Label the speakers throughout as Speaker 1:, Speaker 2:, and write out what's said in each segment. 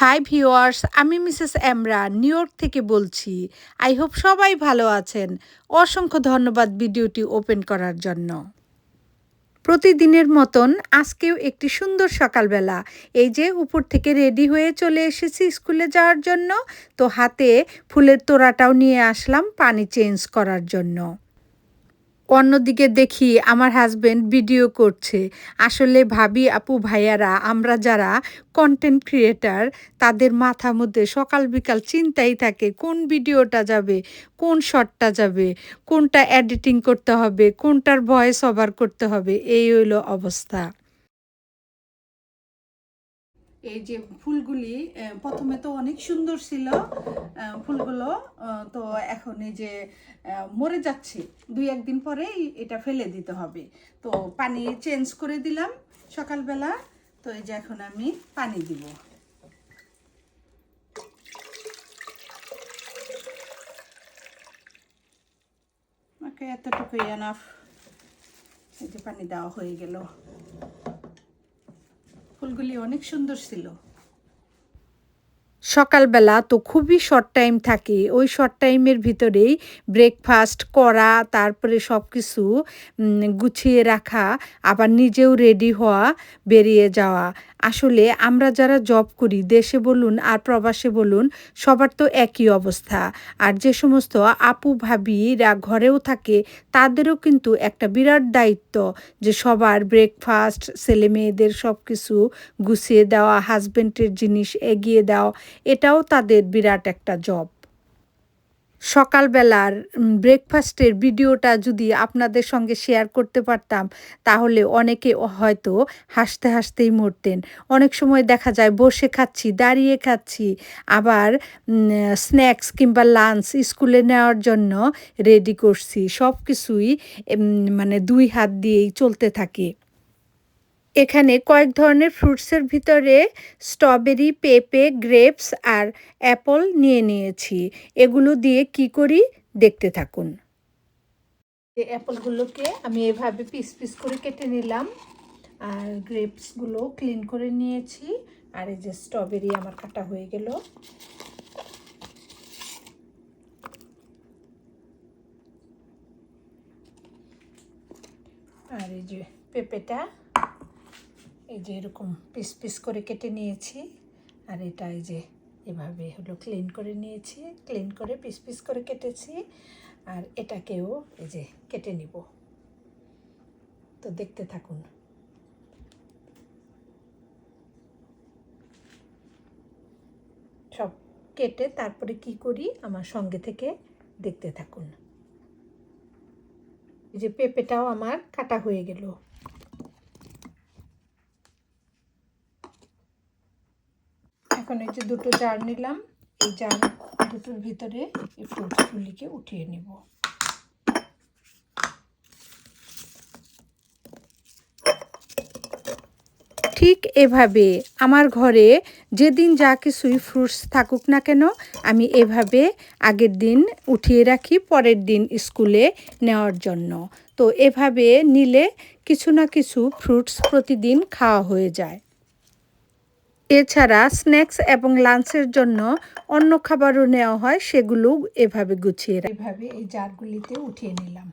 Speaker 1: High viewers আমি Mrs এমরা New York থেকে বলছি। আই হোপ সবাই ভালো আছেন। অসংখ্য ধন্যবাদ ভিডিওটি ওপেন করার জন্য। প্রতিদিনের মতন আজকেও একটি সুন্দর সকালবেলা। এই যে উপর থেকে রেডি হয়ে চলে এসেছি স্কুলে যাওয়ার জন্য, তো হাতে ফুলের তোড়াটাও নিয়ে আসলাম পানি চেঞ্জ করার জন্য। অন্যদিকে দেখি আমার হাজব্যান্ড ভিডিও করছে। আসলে ভাবি আপু ভাইয়ারা, আমরা যারা কন্টেন্ট ক্রিয়েটার তাদের মাথা মধ্যে সকাল বিকাল চিন্তাই থাকে, কোন ভিডিওটা যাবে, কোন শটটা যাবে, কোনটা এডিটিং করতে হবে, কোনটার ভয়েস ওভার করতে হবে, এই হইল অবস্থা। এই যে ফুলগুলি প্রথমে তো অনেক সুন্দর ছিল ফুলগুলো তো এখন এই যে মরে যাচ্ছে। দুই একদিন পরেই এটা ফেলে দিতে হবে। তো পানি চেঞ্জ করে দিলাম সকালবেলা। তো এই যে এখন আমি পানি দিব। ওকে, এতটুকুই এনাফ এই যে পানি দেওয়া হয়ে গেল। ফুলগুলি অনেক সুন্দর ছিল। সকালবেলা তো খুবই শর্ট টাইম থাকে, ওই শর্ট টাইমের ভিতরেই ব্রেকফাস্ট করা তারপরে সব কিছু গুছিয়ে রাখা, আবার নিজেও রেডি হওয়া, বেরিয়ে যাওয়া। আসলে আমরা যারা জব করি, দেশে বলুন আর প্রবাসে বলুন, সবার তো একই অবস্থা। আর যে সমস্ত আপু, ভাবিরা ঘরেও থাকে, তাদেরও কিন্তু একটা বিরাট দায়িত্ব যে সবার ব্রেকফাস্ট ছেলে মেয়েদের সব কিছু গুছিয়ে দেওয়া হাজব্যান্ডের জিনিস এগিয়ে দেওয়া, এটাও তাদের বিরাট একটা জব সকালবেলার ব্রেকফাস্টের ভিডিওটা যদি আপনাদের সঙ্গে শেয়ার করতে পারতাম, তাহলে অনেকে হয়তো হাসতে হাসতেই মরতেন। অনেক সময় দেখা যায় বসে খাচ্ছি, দাঁড়িয়ে খাচ্ছি, আবার স্ন্যাক্স কিংবা লাঞ্চ স্কুলে নেওয়ার জন্য রেডি করছি। সব কিছুই মানে দুই হাত দিয়েই চলতে থাকে। এখানে কয়েক ধরনের ফ্রুটসের ভিতরে স্ট্রবেরি পেঁপে গ্রেপস আর অ্যাপল নিয়ে নিয়েছি। এগুলো দিয়ে কি করি দেখতে থাকুন। অ্যাপলগুলোকে আমি এভাবে পিস পিস করে কেটে নিলাম। আর গ্রেপসগুলো ক্লিন করে নিয়েছি। আর এই যে স্ট্রবেরি আমার কাটা হয়ে গেল। আর এই যে পেঁপেটা এই যে এরকম পিস পিস করে কেটে নিয়েছি। আর এটা এই যে এভাবে হলো ক্লিন করে নিয়েছি। ক্লিন করে পিস পিস করে কেটেছি। আর এটাকেও এই যে কেটে নিব। তো দেখতে থাকুন। সব কেটে তারপরে কি করি? আমার সঙ্গে থেকে দেখতে থাকুন। এই যে পেঁপেটাও আমার কাটা হয়ে গেল। এখন এই যে দুটো জার নিলাম। এই জার দুটোর ভিতরে এই ফ্রুটসগুলিকে উঠিয়ে নিব। ঠিক এভাবে আমার ঘরে যেদিন যা কিছুই ফ্রুটস থাকুক না কেন, আমি এভাবে আগের দিন উঠিয়ে রাখি, পরের দিন স্কুলে নেওয়ার জন্য। তো এভাবে নিলে কিছু না কিছু ফ্রুটস প্রতিদিন খাওয়া হয়ে যায়। এছাড়া স্ন্যাক্স এবং লাঞ্চের জন্য অন্য খাবারও নেওয়া হয় সেগুলো এভাবে গুছিয়ে এভাবে এই জারগুলিতে উঠিয়ে নিলাম।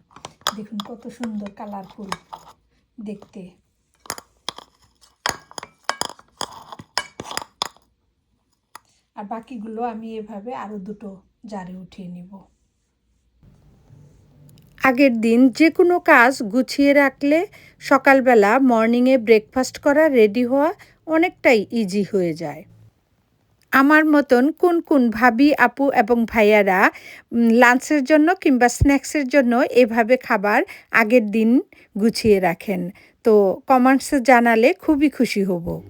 Speaker 1: দেখুন কত সুন্দর কালারফুল দেখতে। আর বাকিগুলো আমি এভাবে আরও দুটো জারে উঠিয়ে নিব। আগের দিন যে কোনো কাজ গুছিয়ে রাখলে সকালবেলা মর্নিংয়ে ব্রেকফাস্ট করা রেডি হওয়া অনেকটাই ইজি হয়ে যায়। আমার মতন কোন কোন ভাবি, আপু এবং ভাইয়ারা লাঞ্চের জন্য কিংবা স্ন্যাক্সের জন্য এভাবে খাবার আগের দিন গুছিয়ে রাখেন। তো কমেন্টসে জানালে খুবই খুশি হব।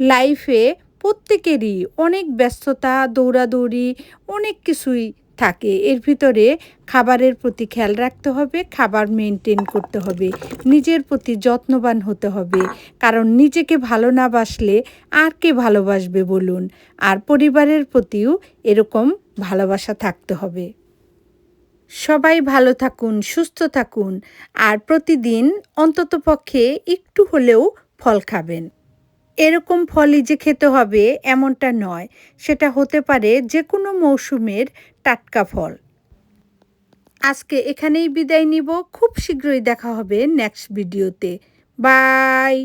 Speaker 1: লাইফে প্রত্যেকেরই অনেক ব্যস্ততা, দৌড়াদৌড়ি, অনেক কিছুই থাকে। এর ভিতরে খাবারের প্রতি খেয়াল রাখতে হবে, খাবার মেনটেন করতে হবে, নিজের প্রতি যত্নবান হতে হবে। কারণ নিজেকে ভালো না বাসলে আর কে ভালোবাসবে বলুন? আর পরিবারের প্রতিও এরকম ভালোবাসা থাকতে হবে। সবাই ভালো থাকুন, সুস্থ থাকুন, আর প্রতিদিন অন্ততপক্ষে একটু হলেও ফল খাবেন। এরকম ফলই যে খেতে হবে এমনটা নয়। সেটা হতে পারে যে কোনো মৌসুমের টাটকা ফল। আজকে এখানেই বিদায় নিব। খুব শীঘ্রই দেখা হবে নেক্সট ভিডিওতে বাই